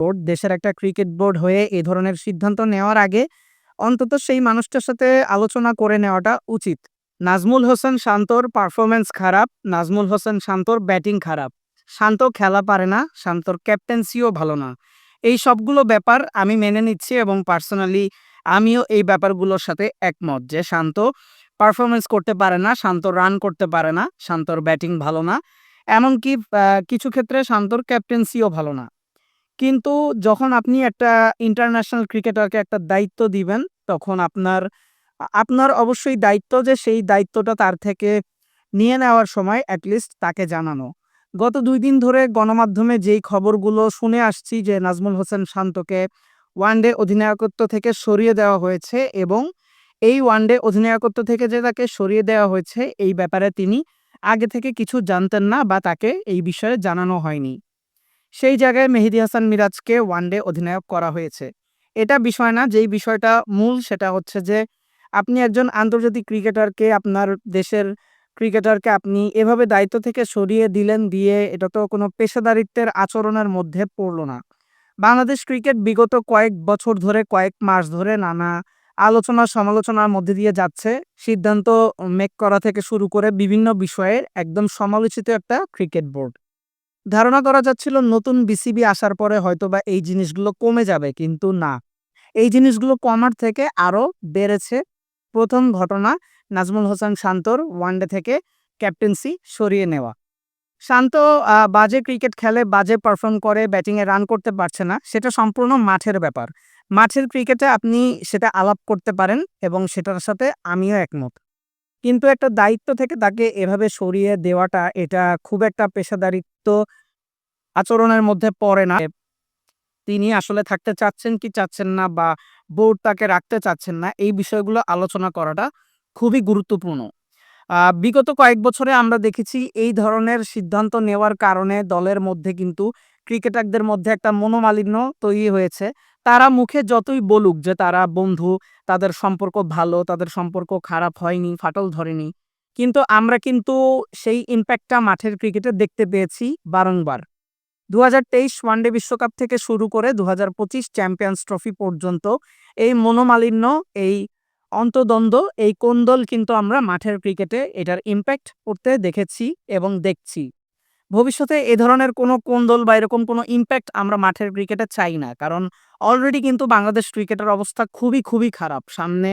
Board, দেশের একটা cricket board হয়ে এ ধরনের সিদ্ধান্ত নেওয়ার আগে অন্তত সেই মানুষটার সাথে আলোচনা করে নেওয়াটা উচিত। নাজমুল হোসেন শান্তর পারফরমেন্স খারাপ, নাজমুল হোসেন শান্তর ব্যাটিং খারাপ। শান্ত খেলা পারে না, শান্তর ক্যাপ্টেন্সিও ভালো না। এই সবগুলো ব্যাপার আমি মেনে নিচ্ছি এবং পার্সোনালি আমিও এই ব্যাপারগুলোর সাথে একমত যে শান্ত পারফরমেন্স করতে পারে না, শান্ত রান করতে পারে না, শান্তর ব্যাটিং ভালো না। এমনকি কিছু ক্ষেত্রে শান্তর ক্যাপ্টেন্সিও ভালো না। কিন্তু যখন আপনি একটা ইন্টারন্যাশনাল ক্রিকেটারকে একটা দায়িত্ব দিবেন, তখন আপনার আপনার অবশ্যই দায়িত্ব যে সেই দায়িত্বটা তার থেকে নিয়ে নেওয়ার সময় অ্যাটলিস্ট তাকে জানানো। গত দুই দিন ধরে গণমাধ্যমে যেই খবরগুলো শুনে আসছি যে নাজমুল হোসেন শান্তকে ওয়ানডে অধিনায়কত্ব থেকে সরিয়ে দেওয়া হয়েছে এবং এই ওয়ানডে অধিনায়কত্ব থেকে যে তাকে সরিয়ে দেওয়া হয়েছে, এই ব্যাপারে তিনি আগে থেকে কিছু জানতেন না বা তাকে এই বিষয়ে জানানো হয়নি। সেই জায়গায় মেহেদী হাসান মিরাজকে ওয়ানডে অধিনায়ক করা হয়েছে। এটা বিষয় না, যেই বিষয়টা মূল সেটা হচ্ছে যে, আপনি একজন আন্তর্জাতিক ক্রিকেটারকে, আপনার দেশের ক্রিকেটারকে আপনি এভাবে দায়িত্ব থেকে সরিয়ে দিলেন দিয়ে এটা তো কোনো পেশাদারিত্বের আচরণের মধ্যে পড়ল না। বাংলাদেশ ক্রিকেট বিগত কয়েক বছর ধরে, কয়েক মাস ধরে নানা আলোচনা সমালোচনার মধ্যে দিয়ে যাচ্ছে। সিদ্ধান্ত মেক করা থেকে শুরু করে বিভিন্ন বিষয়ের একদম সমালোচিত একটা ক্রিকেট বোর্ড। ধারণা করা যাচ্ছিল নতুন বিসিবি আসার পরে হয়তোবা এই জিনিসগুলো কমে যাবে, কিন্তু না। এই জিনিসগুলো কমার থেকে আরও বেড়েছে। প্রথম ঘটনা, নাজমুল হোসেন শান্তর ওয়ানডে থেকে ক্যাপ্টেন্সি সরিয়ে নেওয়া। শান্ত বাজে ক্রিকেট খেলে বাজে পারফর্ম করে ব্যাটিংয়ে রান করতে পারছে না। সেটা সম্পূর্ণ মাঠের ব্যাপার। মাঠের ক্রিকেটে আপনি সেটা আলাপ করতে পারেন এবং সেটার সাথে আমিও একমত। কিন্তু একটা দায়িত্ব থেকে তাকে এভাবে সরিয়ে দেওয়াটা এটা খুব একটা পেশাদারিত্ব আচরণের মধ্যে পড়ে না। তিনি আসলে থাকতে চাচ্ছেন কি চাচ্ছেন না বা বোর্ড তাকে রাখতে চাচ্ছেন না, এই বিষয়গুলো আলোচনা করাটা খুবই গুরুত্বপূর্ণ। বিগত কয়েক বছরে আমরা দেখেছি এই ধরনের সিদ্ধান্ত নেওয়ার কারণে দলের মধ্যে কিন্তু ক্রিকেটারদের মধ্যে একটা মনোমালিন্য তৈরি হয়েছে। তারা মুখে যতই বলুক যে তারা বন্ধু, তাদের সম্পর্ক ভালো, তাদের সম্পর্ক খারাপ হয়নি, ফাটল ধরেনি। কিন্তু আমরা কিন্তু সেই ইম্প্যাক্টটা মাঠের ক্রিকেটে দেখতে পেয়েছি বারংবার। দু হাজার তেইশ ওয়ানডে বিশ্বকাপ থেকে শুরু করে দু হাজার পঁচিশ চ্যাম্পিয়ন্স ট্রফি পর্যন্ত এই মনোমালিন্য, এই অন্তদ্বন্দ্ব, এই কোন্দল কিন্তু আমরা মাঠের ক্রিকেটে এটার ইম্প্যাক্ট করতে দেখেছি এবং দেখছি। ভবিষ্যতে এ ধরনের কোনো কোন্দল বা এরকম কোনো ইম্প্যাক্ট আমরা মাঠের ক্রিকেটে চাই না। কারণ অলরেডি কিন্তু বাংলাদেশ ক্রিকেটের অবস্থা খুবই খুবই খারাপ। সামনে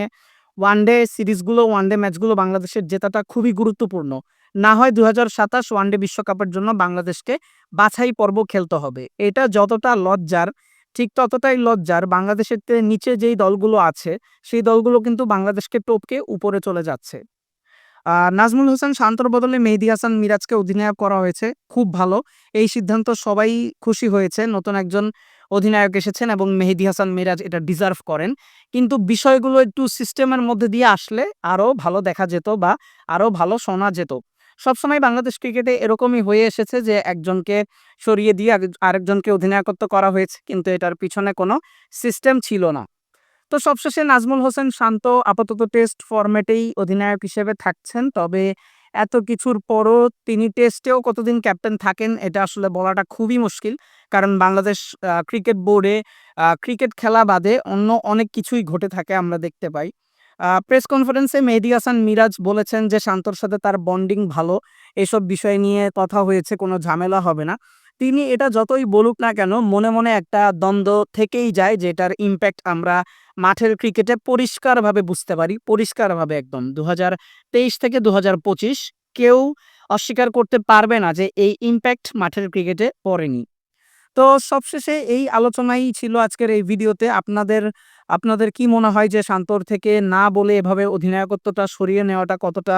ওয়ানডে সিরিজগুলো ওয়ানডে ম্যাচগুলো বাংলাদেশের জেতাটা খুবই গুরুত্বপূর্ণ। না হয় দু হাজার সাতাশ ওয়ানডে বিশ্বকাপের জন্য বাংলাদেশকে বাছাই পর্ব খেলতে হবে। এটা যতটা লজ্জার, ঠিক ততটাই লজ্জার, বাংলাদেশের নিচে যেই দলগুলো আছে, সেই দলগুলো কিন্তু বাংলাদেশকে টপকে উপরে চলে যাচ্ছে। নাজমুল হোসেন, শান্তর বদলে মেহেদি হাসান মিরাজকে অধিনায়ক করা হয়েছে। খুব ভালো। এই সিদ্ধান্ত সবাই খুশি হয়েছে। নতুন একজন অধিনায়ক এসেছেন এবং মেহেদি হাসান মিরাজ এটা ডিজার্ভ করেন। কিন্তু বিষয়গুলো একটু সিস্টেমের মধ্যে দিয়ে আসলে আরও ভালো দেখা যেত বা আরও ভালো শোনা যেত। সবসময় বাংলাদেশ ক্রিকেটে এরকমই হয়ে এসেছে যে একজনকে সরিয়ে দিয়ে আরেকজনকে অধিনায়কত্ব করা হয়েছে। কিন্তু এটার পিছনে কোনো সিস্টেম ছিল না। তো সবশেষে নাজমুল হোসেন শান্ত আপাতত টেস্ট ফরম্যাটেই অধিনায়ক হিসেবে থাকছেন। তবে এত কিছুর পরও তিনি টেস্টেও কতদিন ক্যাপ্টেন থাকেন, এটা আসলে বলাটা খুবই মুশকিল। কারণ বাংলাদেশ ক্রিকেট বোর্ডে ক্রিকেট খেলা বাদে অন্য অনেক কিছুই ঘটে থাকে আমরা দেখতে পাই। প্রেস কনফারেন্সে মেহেদী হাসান মিরাজ বলেছেন যে, শান্তর সাথে তার বন্ডিং ভালো, এসব বিষয় নিয়ে কথা হয়েছে, কোনো ঝামেলা হবে না। তিনি এটা যতই বলুক না কেন, মনে মনে একটা দ্বন্দ্ব থেকেই যায়, যেটার ইম্প্যাক্ট আমরা মাঠের ক্রিকেটে পরিষ্কারভাবে বুঝতে পারি, পরিষ্কারভাবে একদম। দু থেকে দু কেউ অস্বীকার করতে পারবে না যে এই ইম্প্যাক্ট মাঠের ক্রিকেটে পড়েনি। তো সবশেষে এই আলোচনাই ছিল আজকের এই ভিডিওতে। আপনাদের আপনাদের কি মনে হয় যে শান্তর থেকে না বলে এভাবে অধিনায়কত্বটা সরিয়ে নেওয়াটা কতটা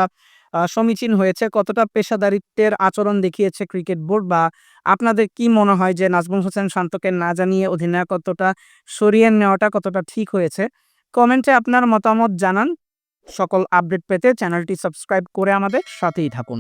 সমীচীন হয়েছে। কতটা পেশাদারিত্বের আচরণ দেখিয়েছে ক্রিকেট বোর্ড বা আপনাদের কি মনে হয় যে নাজমুল হোসেন শান্তকে না জানিয়ে অধিনায়কত্বটা সরিয়ে নেওয়াটা কতটা ঠিক হয়েছে? কমেন্টে আপনার মতামত জানান। সকল আপডেট পেতে চ্যানেলটি সাবস্ক্রাইব করে আমাদের সাথেই থাকুন।